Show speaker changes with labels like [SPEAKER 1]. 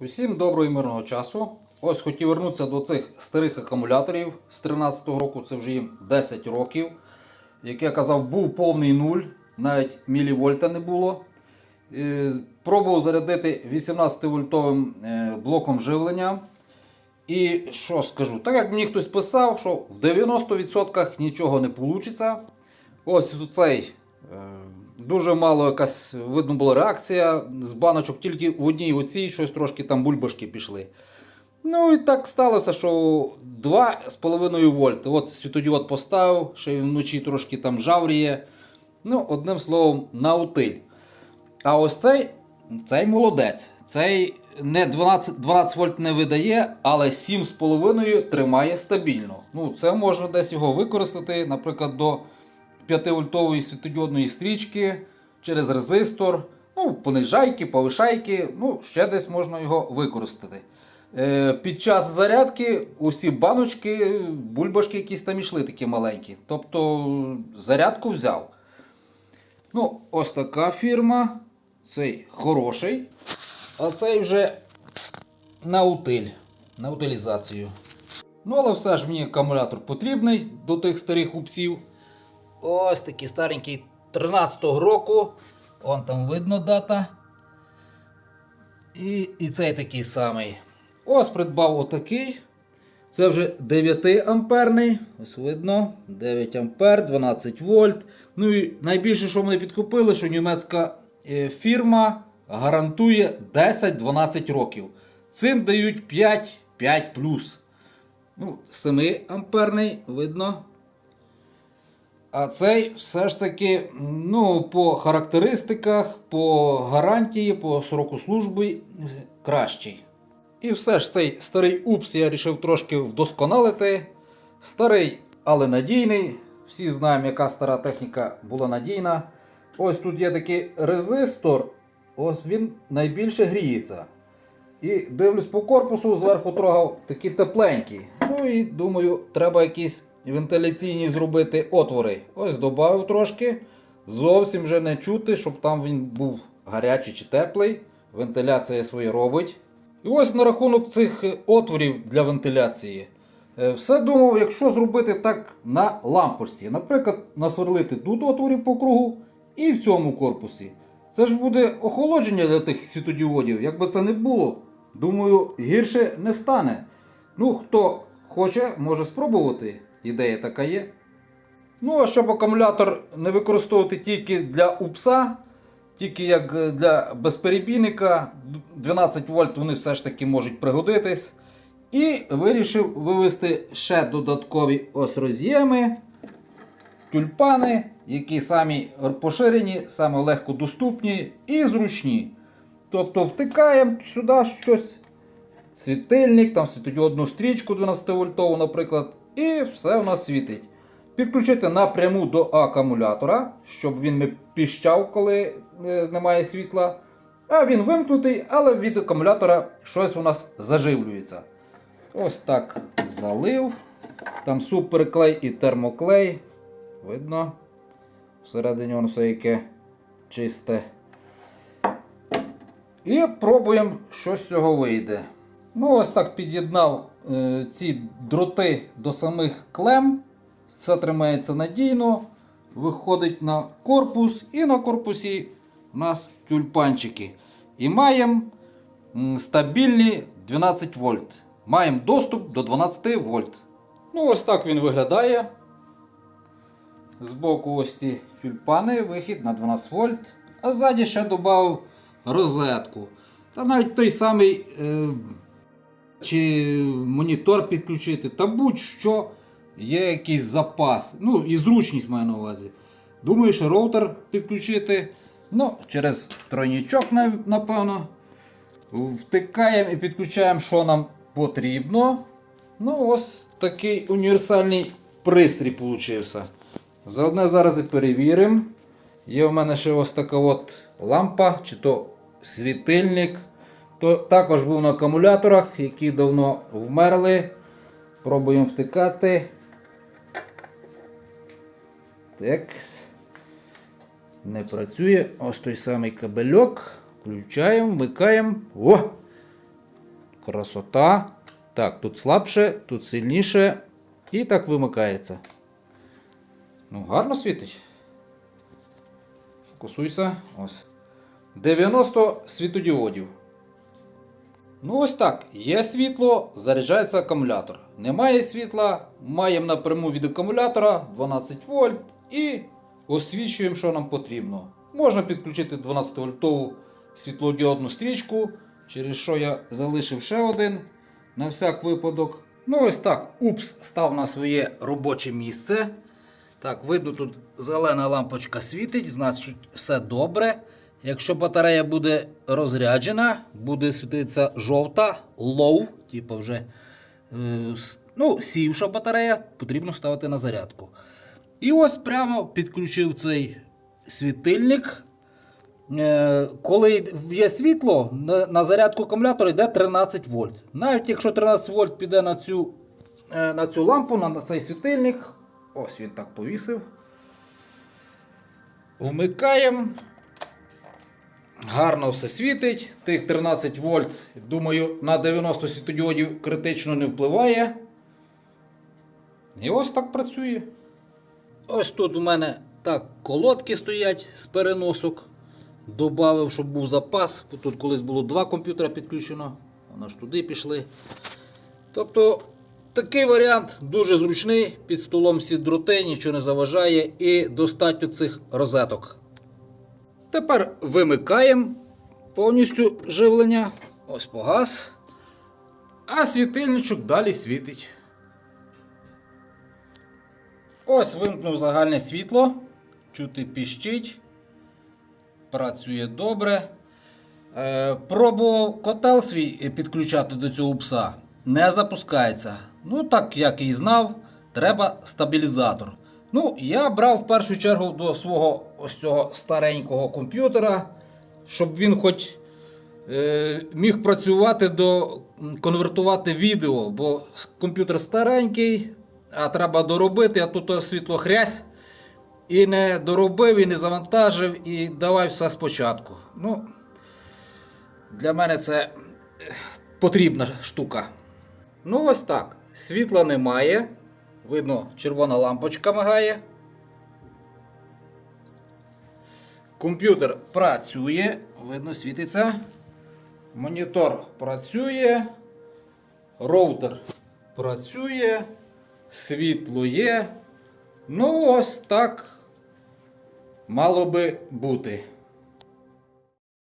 [SPEAKER 1] Усім доброго і мирного часу. Ось хотів вернутися до цих старих акумуляторів з 13-го року, це вже їм 10 років. Як я казав, був повний нуль, навіть мілівольта не було. Е, Пробував зарядити 18-вольтовим е, блоком живлення. І що скажу? Так як мені хтось писав, що в 90% нічого не вийде. Ось цей е, дуже мало якась видно була реакція з баночок, тільки в одній оцій щось трошки там бульбашки пішли. Ну і так сталося, що 2,5 вольти. От світодіод поставив, ще й вночі трошки там жавріє. Ну, одним словом, на утиль. А ось цей, цей молодець. Цей не 12, 12 вольт не видає, але 7,5 тримає стабільно. Ну, це можна десь його використати, наприклад, до 5-вольтової світодіодної стрічки через резистор. Ну, понижайки, повишайки, ну, ще десь можна його використати. Е, під час зарядки усі баночки, бульбашки якісь там ішли такі маленькі. Тобто зарядку взяв. Ну, ось така фірма. Цей хороший. А цей вже на утиль, на утилізацію. Ну, але все ж мені акумулятор потрібний до тих старих упсів. Ось такий старенький 13-го року. Вон там видно дата. І, і цей такий самий. Ось придбав отакий. Це вже 9 амперний. Ось видно. 9 ампер, 12 вольт. Ну і найбільше, що мене підкупили, що німецька е, фірма гарантує 10-12 років. Цим дають 5, 5 плюс. Ну, 7 амперний, видно. А цей все ж таки, ну, по характеристиках, по гарантії, по сроку служби е, кращий. І все ж цей старий упс я вирішив трошки вдосконалити. Старий, але надійний. Всі знаємо, яка стара техніка була надійна. Ось тут є такий резистор. Ось він найбільше гріється. І дивлюсь по корпусу, зверху трогав такий тепленький. Ну і думаю, треба якісь вентиляційні зробити отвори. Ось додав трошки. Зовсім вже не чути, щоб там він був гарячий чи теплий. Вентиляція своє робить. І ось на рахунок цих отворів для вентиляції. Е, Все думав, якщо зробити так на лампочці. Наприклад, насверлити тут отворів по кругу і в цьому корпусі. Це ж буде охолодження для тих світодіодів. Якби це не було, думаю, гірше не стане. Ну, хто хоче, може спробувати. Ідея така є. Ну, а щоб акумулятор не використовувати тільки для упса, тільки як е, для безперебійника, 12 вольт вони все ж таки можуть пригодитись. І вирішив вивести ще додаткові ось роз'єми, тюльпани, які самі поширені, саме легко доступні і зручні. Тобто втикаємо сюди щось, світильник, там світодіодну стрічку 12 вольтову, наприклад, і все у нас світить. Підключити напряму до акумулятора, щоб він не піщав, коли е, немає світла. А він вимкнутий, але від акумулятора щось у нас заживлюється. Ось так залив. Там суперклей і термоклей. Видно. Всередині воно все яке чисте. І пробуємо, що з цього вийде. Ну, ось так під'єднав е, ці дроти до самих клем. Все тримається надійно. Виходить на корпус, і на корпусі у нас тюльпанчики. І маємо стабільні 12 вольт. Маємо доступ до 12 вольт. Ну, ось так він виглядає. Збоку ось ці тюльпани, вихід на 12 вольт. А ззаді ще додав розетку. Та навіть той самий е, чи монітор підключити, та будь-що є якийсь запас. Ну і зручність маю на увазі. Думаю, що роутер підключити. Ну, через тройнічок, напевно. Втикаємо і підключаємо, що нам потрібно. Ну, ось такий універсальний пристрій получився. Заодне зараз і перевіримо. Є в мене ще ось така от лампа, чи то світильник. То також був на акумуляторах, які давно вмерли. Пробуємо втикати. Так. Не працює. Ось той самий кабельок. Включаємо, вмикаємо. О! Красота. Так, тут слабше, тут сильніше. І так вимикається. Ну, гарно світить. Фокусуйся. Ось. 90 світодіодів. Ну, ось так. Є світло, заряджається акумулятор. Немає світла, маємо напряму від акумулятора 12 вольт і освічуємо, що нам потрібно. Можна підключити 12 вольтову світлодіодну стрічку, через що я залишив ще один на всяк випадок. Ну, ось так. Упс став на своє робоче місце. Так, видно, тут зелена лампочка світить, значить все добре. Якщо батарея буде розряджена, буде світитися жовта, low, типу вже е, ну, сівша батарея, потрібно ставити на зарядку. І ось прямо підключив цей світильник. Е, Коли є світло, на- зарядку акумулятора йде 13 вольт. Навіть якщо 13 вольт піде на цю, е, на цю лампу, на цей світильник, ось він так повісив. Вмикаємо. Гарно все світить. Тих 13 вольт, думаю, на 90 світодіодів критично не впливає. І ось так працює. Ось тут у мене так колодки стоять з переносок. Добавив, щоб був запас. Тут колись було два комп'ютера підключено, воно ж туди пішли. Тобто такий варіант дуже зручний. Під столом всі дроти, нічого не заважає і достатньо цих розеток. Тепер вимикаємо повністю живлення. Ось погас. А світильничок далі світить. Ось вимкнув загальне світло. Чути піщить. Працює добре. Е, пробував котел свій підключати до цього пса. Не запускається. Ну, так як і знав, треба стабілізатор. Ну, я брав в першу чергу до свого ось цього старенького комп'ютера, щоб він хоч е, міг працювати до конвертувати відео, бо комп'ютер старенький, а треба доробити, а тут світло хрясь. І не доробив, і не завантажив, і давай все спочатку. Ну, для мене це е, потрібна штука. Ну, ось так. Світла немає. Видно, червона лампочка мигає. Комп'ютер працює, видно, світиться. Монітор працює. Роутер працює. Світло є. Ну, ось так мало би бути.